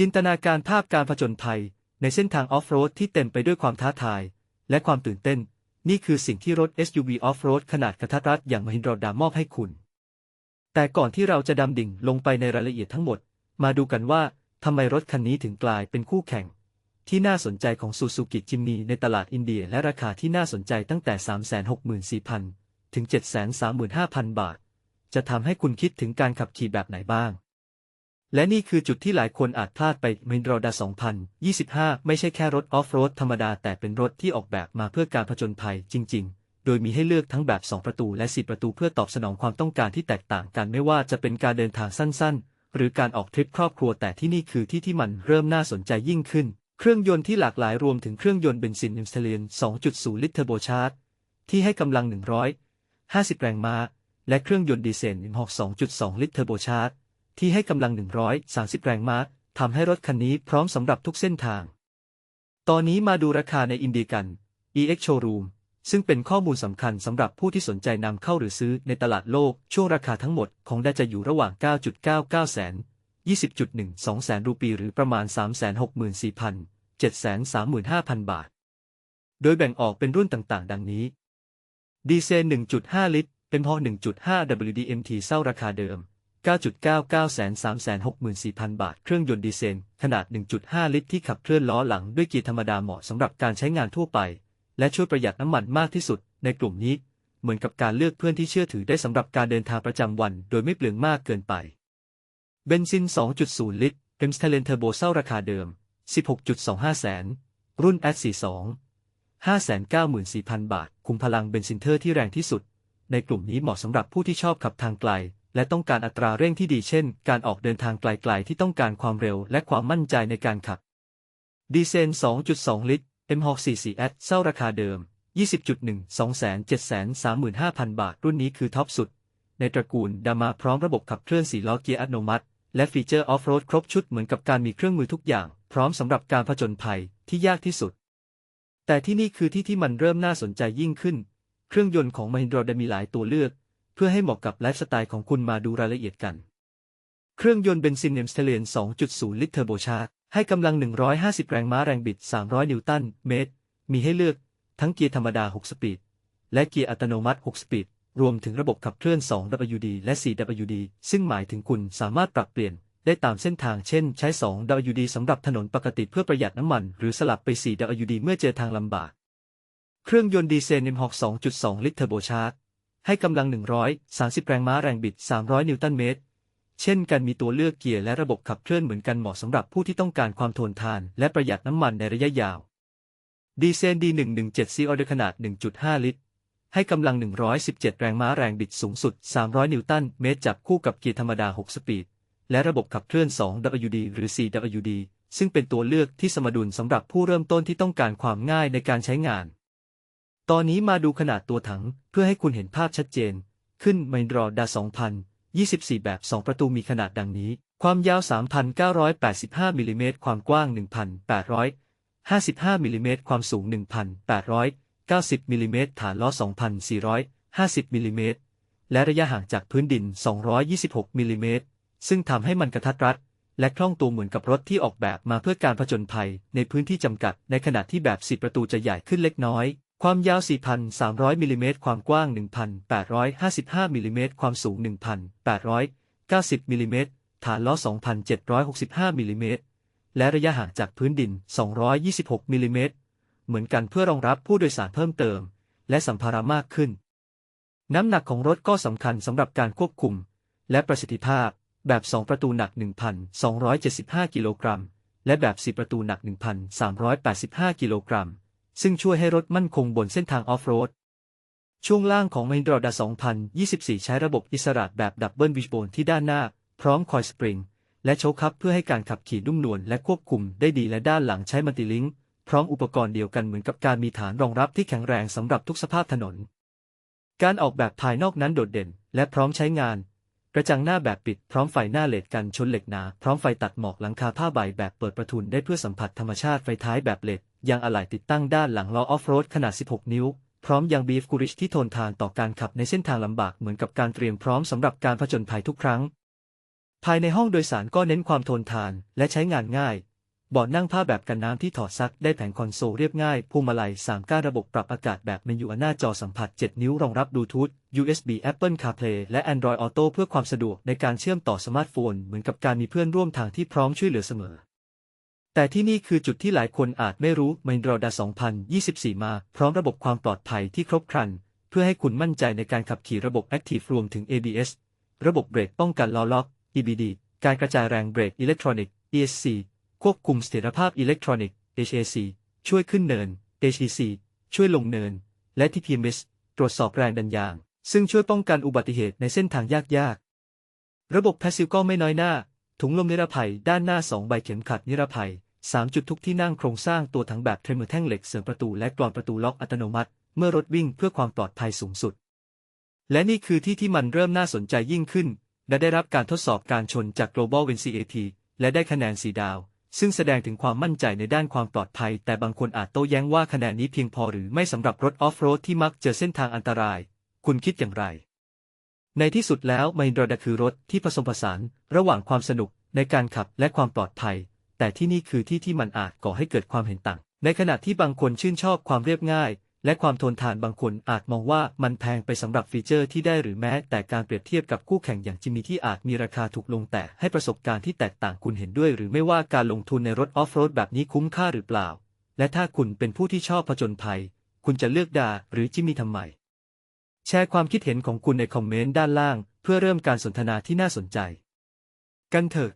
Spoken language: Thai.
จินตนาการภาพการผจญภัย ในเส้นทางออฟโรดที่เต็มไปด้วยความท้าทาย และความตื่นเต้น นี่คือสิ่งที่รถ SUV Off-road ขนาดกระทัดรัดอย่างมหินดรดามอบให้คุณ แต่ก่อนที่เราจะดำดิ่งลงไปในรายละเอียดทั้งหมด มาดูกันว่าทำไมรถคันนี้ถึงกลายเป็นคู่แข่ง ที่น่าสนใจของซูซูกิจิมนีในตลาดอินเดีย และราคาที่น่าสนใจตั้งแต่ 364,000 ถึง 735,000 บาท จะทำให้คุณคิดถึงการขับขี่แบบไหนบ้าง และนี่คือจุดที่หลายคนอาจพลาดไปมินโรดา 2025 ไม่ใช่แค่รถออฟโรดธรรมดาแต่เป็นรถที่ออกแบบมาเพื่อการผจญภัยจริง ๆ โดยมีให้เลือกทั้งแบบ 2 ประตูและ 4 ประตูเพื่อตอบสนองความต้องการที่แตกต่างกันไม่ว่าจะเป็นการเดินทางสั้น ๆ หรือการออกทริปครอบครัวแต่ที่นี่คือที่ที่มันเริ่มน่าสนใจยิ่งขึ้น เครื่องยนต์ที่หลากหลายรวมถึงเครื่องยนต์เบนซินอิมสเลียน 2.0 ลิตรเทอร์โบชาร์จที่ให้กำลัง 150 แรงม้า และเครื่องยนต์ดีเซลอิมฮอก2.2 ลิตรเทอร์โบชาร์จ ที่ให้กำลัง 130 แรงม้าทำให้รถคันนี้พร้อมสำหรับทุกเส้นทาง ตอนนี้มาดูราคาในอินเดียกัน EX Showroom ซึ่งเป็นข้อมูลสำคัญสำหรับผู้ที่สนใจนำเข้าหรือซื้อในตลาดโลก ช่วงราคาทั้งหมดของได้จะอยู่ระหว่าง 9.99 แสน 20.12 แสนรูปี หรือประมาณ 364,000 735,000 บาท โดยแบ่งออกเป็นรุ่นต่างๆ ดังนี้ ดีเซล 1.5 ลิตร เป็นพอ1.5 WDMT เศร้าราคาเดิม 9.99,364,000 บาท เครื่องยนต์ดีเซลขนาด 1.5 ลิตรที่ขับเคลื่อนล้อหลังด้วยเกียร์ธรรมดาเหมาะสำหรับการใช้งานทั่วไป และช่วยประหยัดน้ำมันมากที่สุด ในกลุ่มนี้ เหมือนกับการเลือกเพื่อนที่เชื่อถือได้สำหรับการเดินทางประจำวัน โดยไม่เปลืองมากเกินไป เบนซิน 2.0 ลิตรเ e มสเทเลนเทอร์โบเซาราคาเดิม 16.25 แสน รุ่น S42 594,000 บาท คุมพลังเบนซินเทอร์ที่แรงที่สุด ในกลุ่มนี้เหมาะสำหรับผู้ที่ชอบขับทางไกล และต้องการอัตราเร่งที่ดีเช่น การออกเดินทางไกลๆที่ต้องการความเร็วและความมั่นใจในการขับ ดีเซล2.2 ลิตร M64S เศร้าราคาเดิม 20.1 2,735,000 บาท รุ่นนี้คือท็อปสุด ในตระกูลดามาพร้อมระบบขับเคลื่อน4ล้อเกียร์อัตโนมัติ และฟีเจอร์ออฟโรดครบชุดเหมือนกับการมีเครื่องมือทุกอย่าง พร้อมสำหรับการผจญภัยที่ยากที่สุด แต่ที่นี่คือที่ที่มันเริ่มน่าสนใจยิ่งขึ้น เครื่องยนต์ของ Mahindra ได้มีหลายตัวเลือก พื่อให้เหมาะกับไลฟ์สไตล์ของคุณมาดูรายละเอียดกัน เครื่องยนต์เบนซินเนมสเตเลน 2.0 ลิตรเทอร์โบชาร์จให้กำลัง 150 แรงม้าแรงบิด 300 นิวตันเมตร มีให้เลือกทั้งเกียร์ธรรมดา 6 สปีด และเกียร์อัตโนมัติ 6 สปีด รวมถึงระบบขับเคลื่อน 2WD และ 4WD ซึ่งหมายถึงคุณสามารถปรับเปลี่ยนได้ตามเส้นทางเช่น ใช้ 2WD สำหรับถนนปกติเพื่อประหยัดน้ำมัน หรือสลับไป 4WD เมื่อเจอทางลำบาก เครื่องยนต์ดีเซลนิมฮอก2.2 ลิตรเทอร์โบชาร์จ ให้กำลัง 130 แรงม้าแรงบิด 300 นิวตันเมตร เช่นกันมีตัวเลือกเกียร์และระบบขับเคลื่อนเหมือนกันเหมาะสำหรับผู้ที่ต้องการความทนทาน และประหยัดน้ำมันในระยะยาว ดีเซล D117 ซีออเดอร์ขนาด 1.5 ลิตร ให้กำลัง 117 แรงม้าแรงบิดสูงสุด 300 นิวตันเมตรจับคู่กับเกียร์ธรรมดา 6 สปีด และระบบขับเคลื่อน 2WD หรือ 4WD ซึ่งเป็นตัวเลือกที่สมดุลสำหรับผู้เริ่มต้นที่ต้องการความง่ายในการใช้งาน ตอนนี้มาดูขนาดตัวถังเพื่อให้คุณเห็นภาพชัดเจน ขึ้น m a น d รอดา2024 แบบ 2 ประตูมีขนาดดังนี้ ความยาว 3,985มิลลิเมตรความกว้าง 1,855มิลลิเมตรความสูง 1,890มิลลิเมตรฐานล้อ 2,450มิลลิเมตรและระยะห่างจากพื้นดิน 226มิลลิเมตรซึ่งทำให้มันกระทัดรัดและคล่องตัวเหมือนกับรถที่ออกแบบมาเพื่อการผจญภัยในพื้นที่จำกัด ในขณะที่แบบสิประตูจะใหญ่ขึ้นเล็กน้อย ความยาว 4,300มิลลิเมตรความกว้าง 1,855มิลลิเมตรความสูง 1,890มิลลิเมตรฐานล้อ 2,765มิลลิเมตรและระยะห่างจากพื้นดิน 226มิลลิเมตรเหมือนกันเพื่อรองรับผู้โดยสารเพิ่มเติม และสัมภาระมากขึ้น น้ำหนักของรถก็สำคัญสำหรับการควบคุม และประสิทธิภาพ แบบ 2 ประตูหนัก 1,275 กิโลกรัม และแบบ 4 ประตูหนัก 1,385 กิโลกรัม ซึ่งช่วยให้รถมั่นคงบนเส้นทางออฟโรด ช่วงล่างของ Mahindra d a 2024 ใช้ระบบอิสระแบบดับเบิลวิชโบนที่ด้านหน้า พร้อมคอยสปริง และโชคคัพเพื่อให้การขับขี่นุ่มนวลและควบคุมได้ดีและด้านหลังใช้มัลติลิงก์พร้อมอุปกรณ์เดียวกันเหมือนกับการมีฐานรองรับที่แข็งแรงสำหรับทุกสภาพถนน การออกแบบภายนอกนั้นโดดเด่น และพร้อมใช้งาน กระจังหน้าแบบปิดพร้อมไฟหน้าเลดกันชนเหล็กหนา พร้อมไฟตัดหมอกหลังคาผ้าใบแบบเปิดประทุนได้เพื่อสัมผัสธรรมชาติไฟท้ายแบบเลด ยางอะไหล่ติดตั้งด้านหลังล้อออฟโรดขนาด 16 นิ้ว พร้อมยางบีฟกูริชที่ทนทานต่อการขับในเส้นทางลำบากเหมือนกับการเตรียมพร้อมสำหรับการผจญภัยทุกครั้ง ภายในห้องโดยสารก็เน้นความทนทานและใช้งานง่ายเบาะนั่งผ้าแบบกันน้ำที่ถอดซักได้แผงคอนโซลเรียบง่ายพวงมาลัย3ก้านระบบปรับอากาศแบบเมนูหน้าจอสัมผัส 7 นิ้วรองรับบลูทูธ USB Apple CarPlay และ Android Auto เพื่อความสะดวกในการเชื่อมต่อสมาร์ทโฟน เหมือนกับการมีเพื่อนร่วมทางที่พร้อมช่วยเหลือเสมอ แต่ที่นี่คือจุดที่หลายคนอาจไม่รู้ m i n d r a 2024 มาพร้อมระบบความปลอดภัยที่ครบครัน เพื่อให้คุณมั่นใจในการขับขี่ระบบ Active รวมถึง ABS ระบบเบรกป้องกันล้อล็อก EBD การกระจายแรงเบรกอิเล็กทรอนิกส์ ESC ควบคุมเสถียรภาพอิเล็กทรอนิกส์ HAC ช่วยขึ้นเนิน HEC ช่วยลงเนิน และ TPMS ตรวจสอบแรงดันยาง ซึ่งช่วยป้องกันอุบัติเหตุในเส้นทางยากๆ ระบบแพสซิลก็ไม่น้อยหน้า ถุงลมนิรภัยด้านหน้า 2 ใบเข็มขัดนิรภัย 3 จุดทุกที่นั่งโครงสร้างตัวถังแบบเทรมเมอร์แท่งเหล็กเสริมประตูและกรอนประตูล็อกอัตโนมัติ เมื่อรถวิ่งเพื่อความปลอดภัยสูงสุด และนี่คือที่ที่มันเริ่มน่าสนใจยิ่งขึ้น และได้รับการทดสอบการชนจาก Global NCAP และได้คะแนน4ดาว ซึ่งแสดงถึงความมั่นใจในด้านความปลอดภัย แต่บางคนอาจโต้แย้งว่าคะแนนนี้เพียงพอหรือไม่สำหรับรถออฟโรดที่มักเจอเส้นทางอันตราย คุณคิดอย่างไร ในที่สุดแล้วไมนดรดคือรถที่ผสมผสานระหว่างความสนุกในการขับและความปลอดภัย แต่ที่นี่คือที่ที่มันอาจก่อให้เกิดความเห็นต่าง ในขณะที่บางคนชื่นชอบความเรียบง่าย และความทนทานบางคนอาจมองว่ามันแพงไปสำหรับฟีเจอร์ที่ได้หรือแม้ แต่การเปรียบเทียบกับคู่แข่งอย่างจิมมี่ที่อาจมีราคาถูกลงแต่ให้ประสบการณ์ที่แตกต่างคุณเห็นด้วย หรือไม่ว่าการลงทุนในรถออฟโรดแบบนี้คุ้มค่าหรือเปล่า และถ้าคุณเป็นผู้ที่ชอบผจญภัย คุณจะเลือกดาหรือจิมมี่ทำไม แชร์ความคิดเห็นของคุณในคอมเมนต์ด้านล่าง เพื่อเริ่มการสนทนาที่น่าสนใจ กันเถอะ